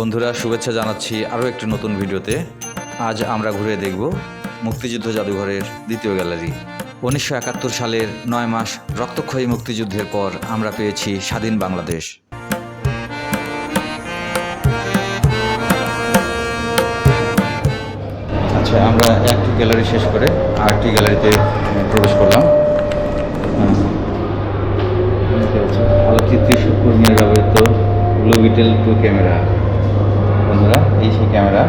বন্ধুরা, শুভেচ্ছা জানাচ্ছি আরও একটি নতুন ভিডিওতে। আজ আমরা ঘুরে দেখব মুক্তিযুদ্ধ জাদুঘরের দ্বিতীয় গ্যালারি। উনিশশো একাত্তর সালের নয় মাস রক্তক্ষয়ী মুক্তিযুদ্ধের পর আমরা পেয়েছি স্বাধীন বাংলাদেশ। আচ্ছা আমরা একটি গ্যালারি শেষ করে আরেকটি গ্যালারিতে প্রবেশ করলাম। আলোকচিত্রী কর্মীর ব্যবহৃত গ্লোবিটেল টু ক্যামেরা বন্ধুরা, এই সেই ক্যামেরা।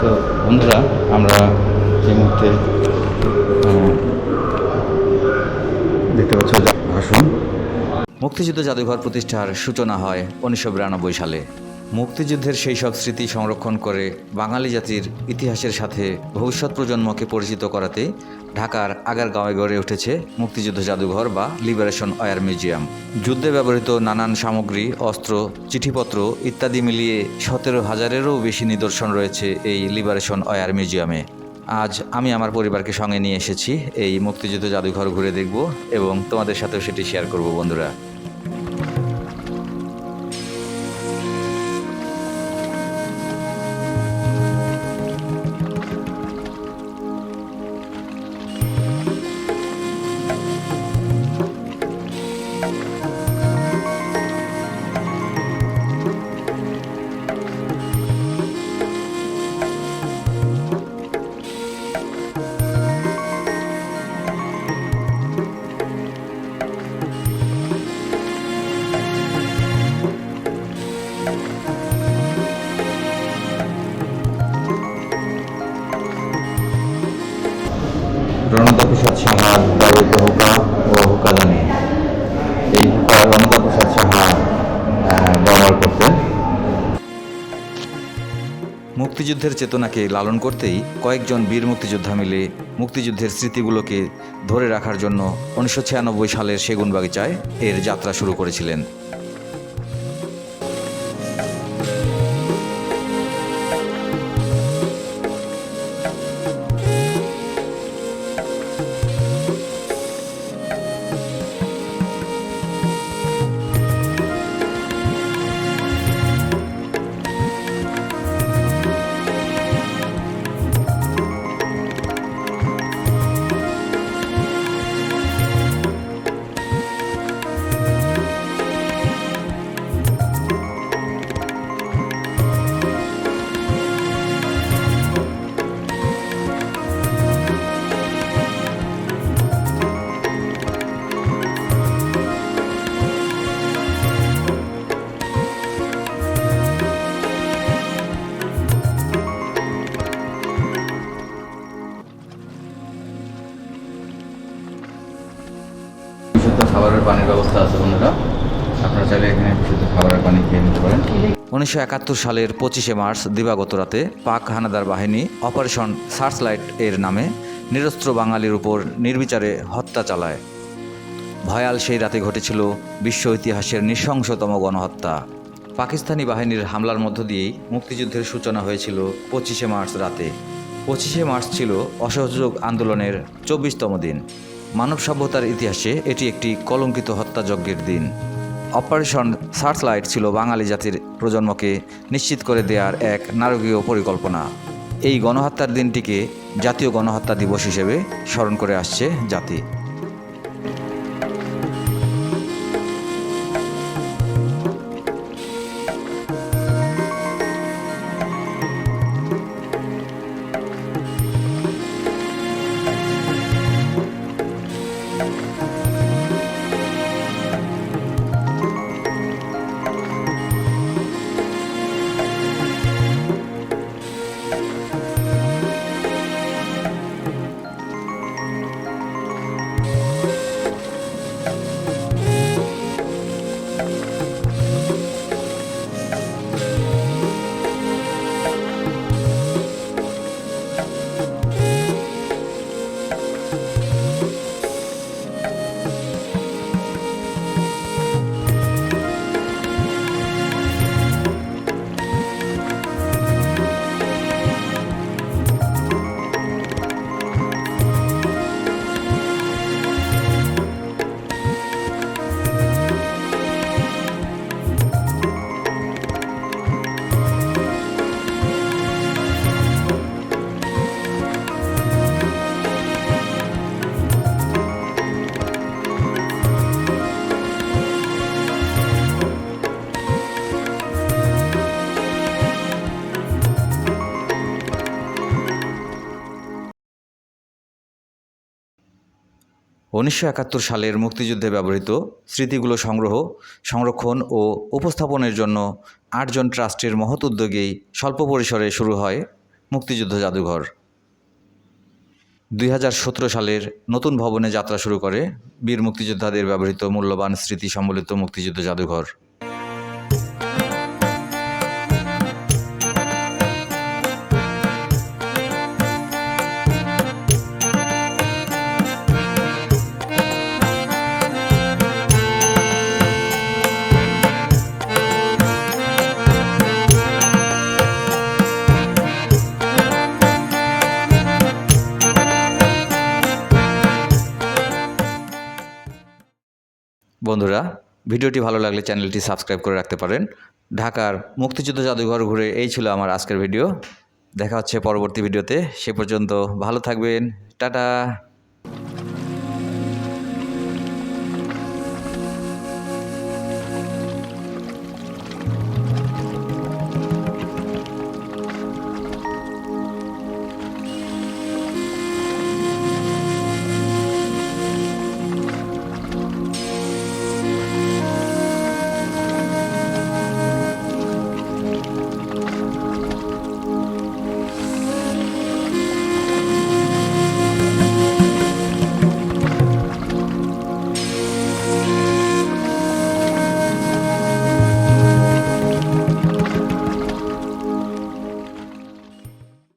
তো বন্ধুরা, আমরা এই মুহূর্তে দেখতে পাচ্ছ ভাষণ মুক্তিযুদ্ধ জাদুঘর প্রতিষ্ঠার সূচনা হয় উনিশশো বিরানব্বই সালে। মুক্তিযুদ্ধের সেই সব স্মৃতি সংরক্ষণ করে বাঙালি জাতির ইতিহাসের সাথে ভবিষ্যৎ প্রজন্মকে পরিচিত করাতে ঢাকার আগারগাঁওয়ে গড়ে উঠেছে মুক্তিযুদ্ধ জাদুঘর বা লিবারেশন অয়ার মিউজিয়াম যুদ্ধে ব্যবহৃত নানান সামগ্রী, অস্ত্র, চিঠিপত্র ইত্যাদি মিলিয়ে সতেরো হাজারেরও বেশি নিদর্শন রয়েছে এই লিবারেশন অয়ার মিউজিয়ামে আজ আমি আমার পরিবারকে সঙ্গে নিয়ে এসেছি, এই মুক্তিযুদ্ধ জাদুঘর ঘুরে দেখব এবং তোমাদের সাথেও সেটি শেয়ার করব বন্ধুরা। মুক্তিযুদ্ধের চেতনাকে লালন করতেই কয়েকজন বীর মুক্তিযোদ্ধা মিলে মুক্তিযুদ্ধের স্মৃতিগুলোকে ধরে রাখার জন্য উনিশশো ছিয়ানব্বই সালের সেগুন বাগিচায় এর যাত্রা শুরু করেছিলেন। খাবারের পানির ব্যবস্থা আছে বন্ধুরা। আপনারা চাইলে এখানে খাবারের পানি খেয়ে নিতে পারেন। উনিশশো একাত্তর সালের পঁচিশে মার্চ, দিবাগত রাতে পাক হানাদার বাহিনী অপারেশন সার্চলাইট এর নামে নিরস্ত্র বাঙালির উপর নির্বিচারে হত্যা চালায়। ভয়াল সেই রাতে ঘটেছিল বিশ্ব ইতিহাসের নৃশংসতম গণহত্যা। পাকিস্তানি বাহিনীর হামলার মধ্য দিয়েই মুক্তিযুদ্ধের সূচনা হয়েছিল পঁচিশে মার্চ রাতে। পঁচিশে মার্চ ছিল অসহযোগ আন্দোলনের চব্বিশতম দিন। মানব সভ্যতার ইতিহাসে এটি একটি কলঙ্কিত হত্যাযজ্ঞের দিন। অপারেশন সার্চলাইট ছিল বাঙালি জাতির প্রজন্মকে নিশ্চিত করে দেওয়ার এক নারকীয় পরিকল্পনা। এই গণহত্যার দিনটিকে জাতীয় গণহত্যা দিবস হিসেবে স্মরণ করে আসছে জাতি। উনিশশো একাত্তর সালের মুক্তিযুদ্ধে ব্যবহৃত স্মৃতিগুলো সংগ্রহ, সংরক্ষণ ও উপস্থাপনের জন্য আটজন ট্রাস্টের মহৎ উদ্যোগেই স্বল্প পরিসরে শুরু হয় মুক্তিযুদ্ধ জাদুঘর। দুই হাজার সতেরো সালের নতুন ভবনে যাত্রা শুরু করে বীর মুক্তিযোদ্ধাদের ব্যবহৃত মূল্যবান স্মৃতি সম্বলিত মুক্তিযুদ্ধ জাদুঘর। বন্ধুরা, ভিডিওটি ভালো লাগলে চ্যানেলটি সাবস্ক্রাইব করে রাখতে পারেন। ঢাকার মুক্তিযুদ্ধ জাদুঘর ঘুরে এই ছিল আমার আজকের ভিডিও। দেখা হচ্ছে পরবর্তী ভিডিওতে। সে পর্যন্ত ভালো থাকবেন। টাটা।